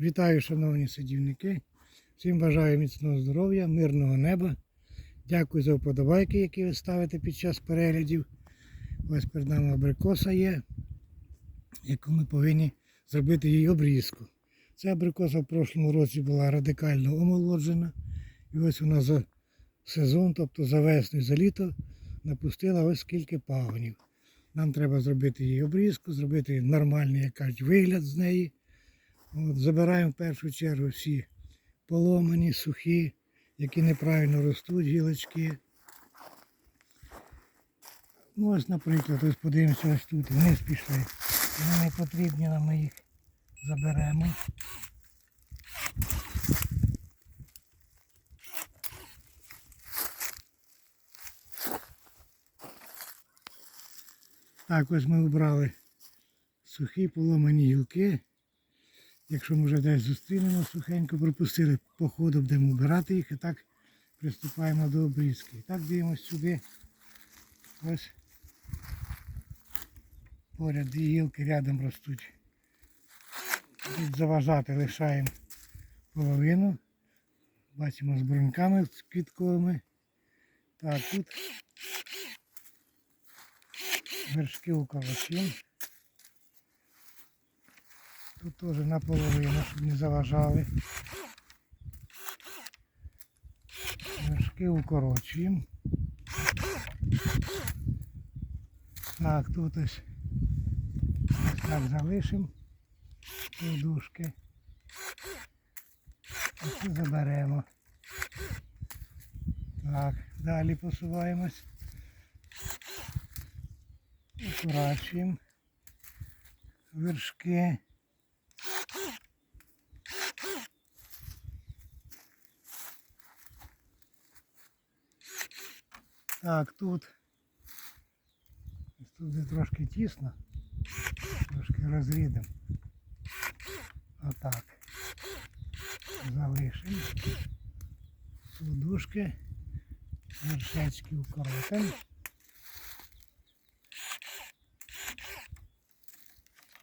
Вітаю, шановні садівники. Всім бажаю міцного здоров'я, мирного неба. Дякую за вподобайки, які ви ставите під час переглядів. Ось перед нами абрикоса є, яку ми повинні зробити її обрізку. Ця абрикоса в прошлому році була радикально омолоджена. І ось вона за сезон, тобто за весну і за літо, напустила ось скільки пагонів. Нам треба зробити її обрізку, зробити нормальний як кажуть, вигляд з неї. От, забираємо в першу чергу всі поломані, сухі, які неправильно ростуть, гілочки. Ну ось, наприклад, ось подивимося ось тут, вниз пішли. Вони не потрібні нам ми їх заберемо. Так, ось ми обрали сухі поломані гілки. Якщо ми вже десь зустрінемо сухенько, пропустили по ходу, будемо вбирати їх і так приступаємо до обрізки. І так дивимося сюди. Ось поряд дві гілки рядом ростуть. Тут заважати лишаємо половину. Бачимо з бруньками квітковими. Так, тут вершки у калачі. Тут теж наполовину, щоб не заважали. Вершки укорочуємо. Так, тут ось, так залишимо подушки. Ось і заберемо. Так, далі посуваємось. Укорачуємо вершки. Так, тут. ось Тут де трошки тісно. Трошки розрідемо. Отак. Залишимо. Подушки. Вершечки укоротимо.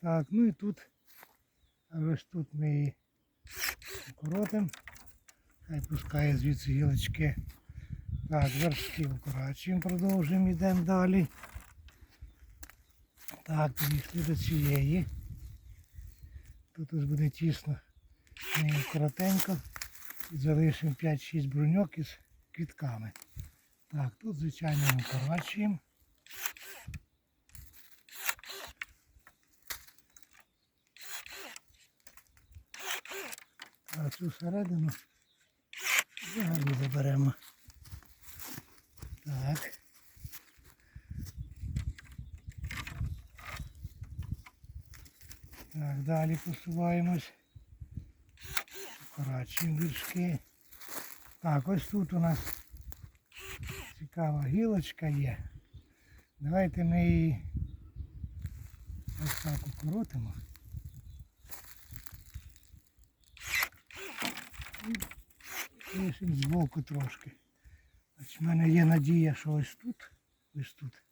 Так, ну і тут. А ось тут ми її укоротимо. Хай пускає звідси гілочки. Так, вершки укорачуємо, продовжуємо, йдемо далі. Так, підійшли до цієї. Тут ось буде тісно. Ми коротенько. І залишимо 5-6 бруньок із квітками. Так, тут, звичайно, ми. А цю середину взагалі заберемо. Так. Так, далі посуваємось. Вкорачуємо віршки. Так, ось тут у нас цікава гілочка є. Давайте ми її ось так укоротимо. І збоку трошки. Значить, в мене є надія, що ось тут, ось тут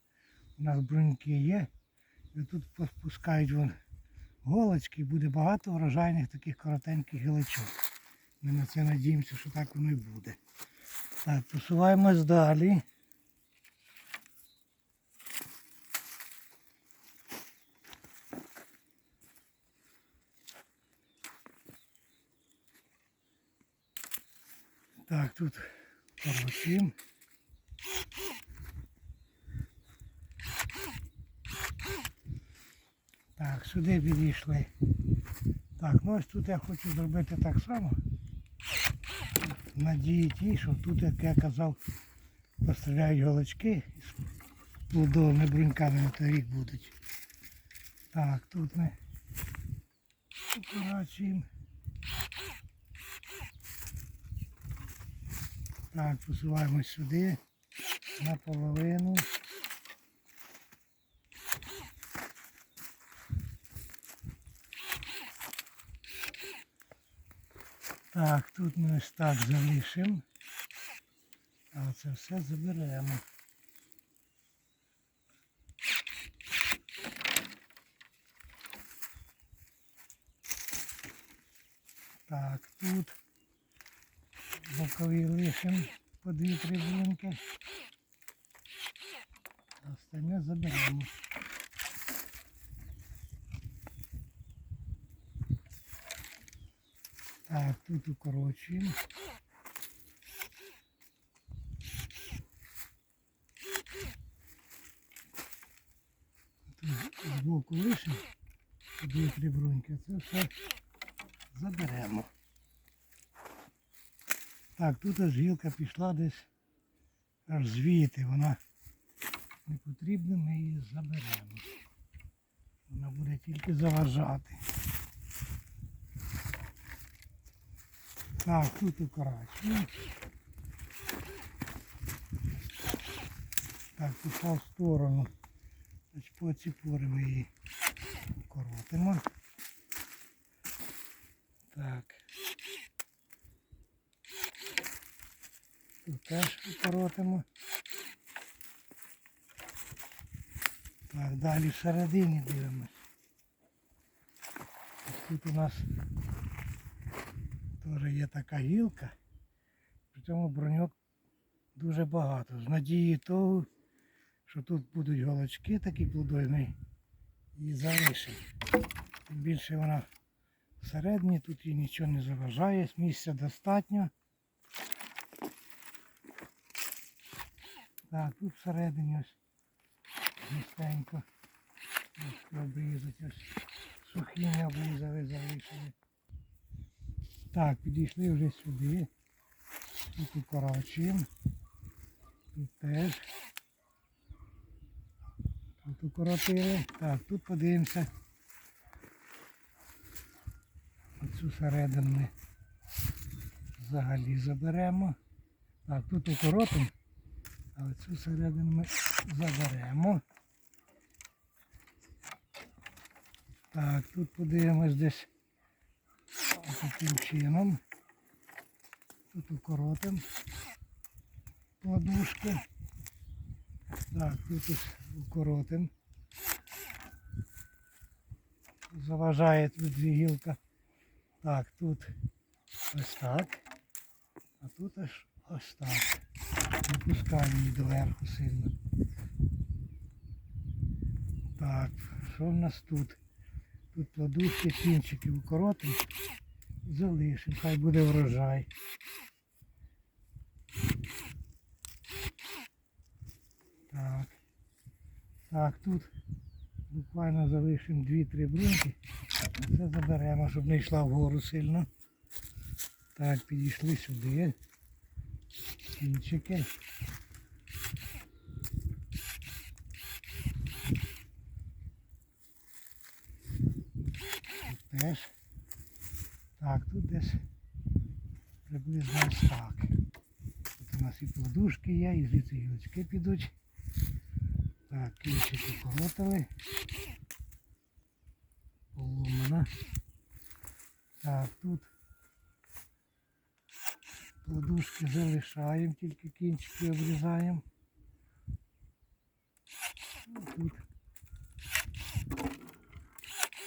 у нас бруньки є. І тут пускають вон голочки і буде багато врожайних таких коротеньких гілочок. Ми на це надіємося, що так воно і буде. Так, посуваємось далі. Так, тут коротим. Так, сюди підійшли. Так, ну ось тут я хочу зробити так само. Надії ті, що тут, як я казав, постріляють голочки з плодовими бруньками на рік будуть. Так, тут ми поворачуємо. Так, посуваємось сюди наполовину. Так, тут ми ось так залишимо. А це все заберемо. Так, тут бокові лишимо по дві-три блинки. А Остальне заберемо. Так, тут укорочуємо. Тут збоку лишимо дві-три бруньки. Це все заберемо. Так, тут аж гілка пішла десь аж звідти. Вона не потрібна, ми її заберемо. Вона буде тільки заважати. Так, тут укорачуємо. Так, пішла в сторону. По ці пори ми її коротимо. Так. Тут теж коротимо. Так, далі всередині дивимось. Тут у нас теж є така гілка, при цьому броньок дуже багато. З надією того, що тут будуть голочки такі плодові, і залишимо. Тим більше вона всередині, тут їй нічого не заважає, місця достатньо. Так, тут всередині ось містенько. Ось обрізати ось сухі обрізали, залишили. Так, підійшли вже сюди. Тут укорочуємо. Тут теж. Тут укоротили. Так, тут подивимося. Оцю середину ми взагалі заберемо. Так, тут укоротимо, а цю середину ми заберемо. Так, тут подивимось десь таким чином. Тут укоротимо подушки. Так, тут ось укоротимо. Заважає тут дві гілка. Так, тут ось так. А тут аж ось так. Не пускаємо її доверху сильно. Так, що в нас тут? Тут плодушки, кінчики укоротимо. Залишимо, хай буде врожай. Так. Так, тут буквально залишимо 2-3 брунки. Це заберемо, щоб не йшла вгору сильно. Так, підійшли сюди. Кінчики. Тут теж. Так, тут десь приблизно так. Тут у нас і подушки є, і звідси гілочки підуть. Так, кінчики поротили. Поломана. Так, тут подушки залишаємо, тільки кінчики обрізаємо. Тут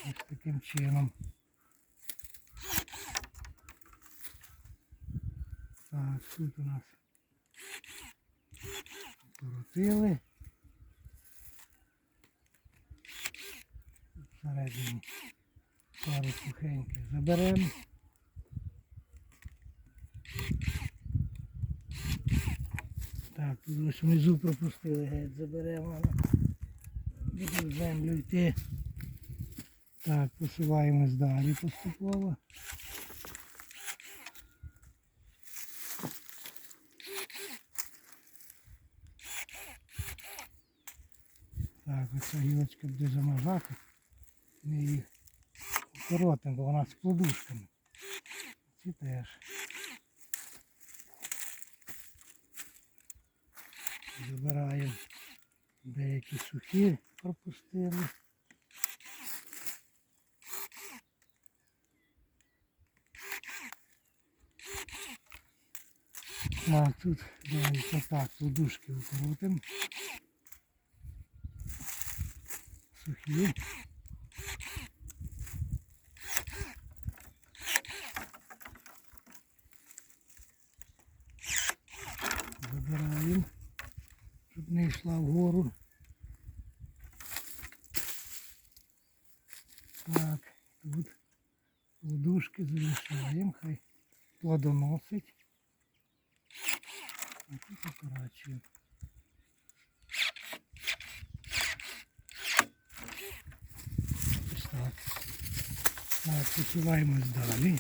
ось таким чином. Так, тут у нас коротили. Всередині пару сухеньких заберемо. Так, тут ось внизу пропустили геть, заберемо. Буду землю йти. Так, посуваємось далі поступово. Так, оця гілочка буде замазати. Ми її коротимо, бо вона з плодушками. Ці теж. Забираємо деякі сухі пропустили. Так, тут давайте так, подушки укрутимо. Сухі. не йшла вгору. Так, тут подушки залишаємо, хай плодоносить. А тут окорачуємо. Ось так. Так, посуваємось далі.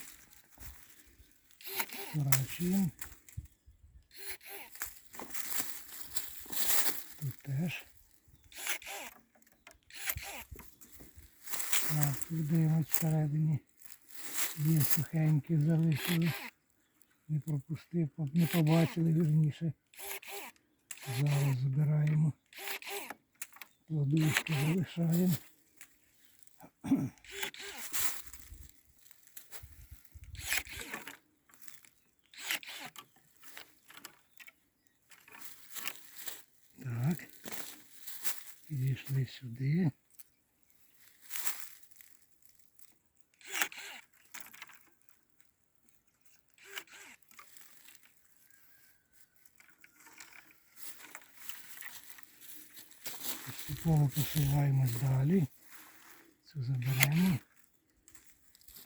Окорачуємо. Тут теж. Так, дивимось всередині. Є сухенькі залишили. Не пропустив, не побачили вірніше. Зараз забираємо. Плодушки залишаємо. Так. Підійшли сюди. Поступово посуваємось далі. Це заберемо.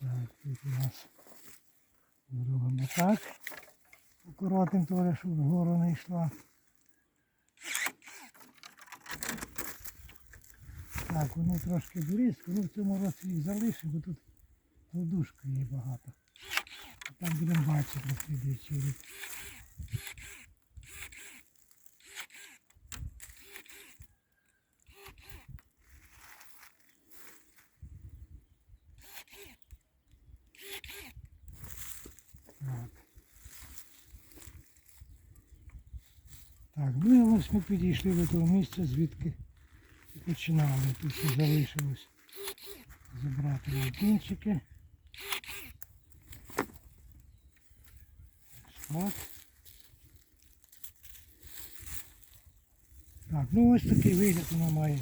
Так, тут у нас зробимо так. Акуратним теж, щоб вгору не йшла. Так, воно трошки близько, ну в цьому році їх залишимо, бо тут подушка є багато. А там будемо бачити слідуючий. Так. Так, ну і ось ми підійшли до того місця, звідки починали. Тут ще залишилось забрати лукінчики. Так. Так, ну ось такий вигляд вона має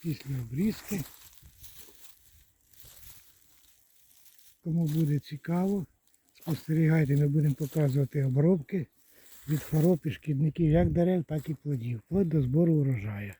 після обрізки. Кому буде цікаво, спостерігайте, ми будемо показувати обробки від хвороб і шкідників як дерев, так і плодів, вплоть до збору урожаю.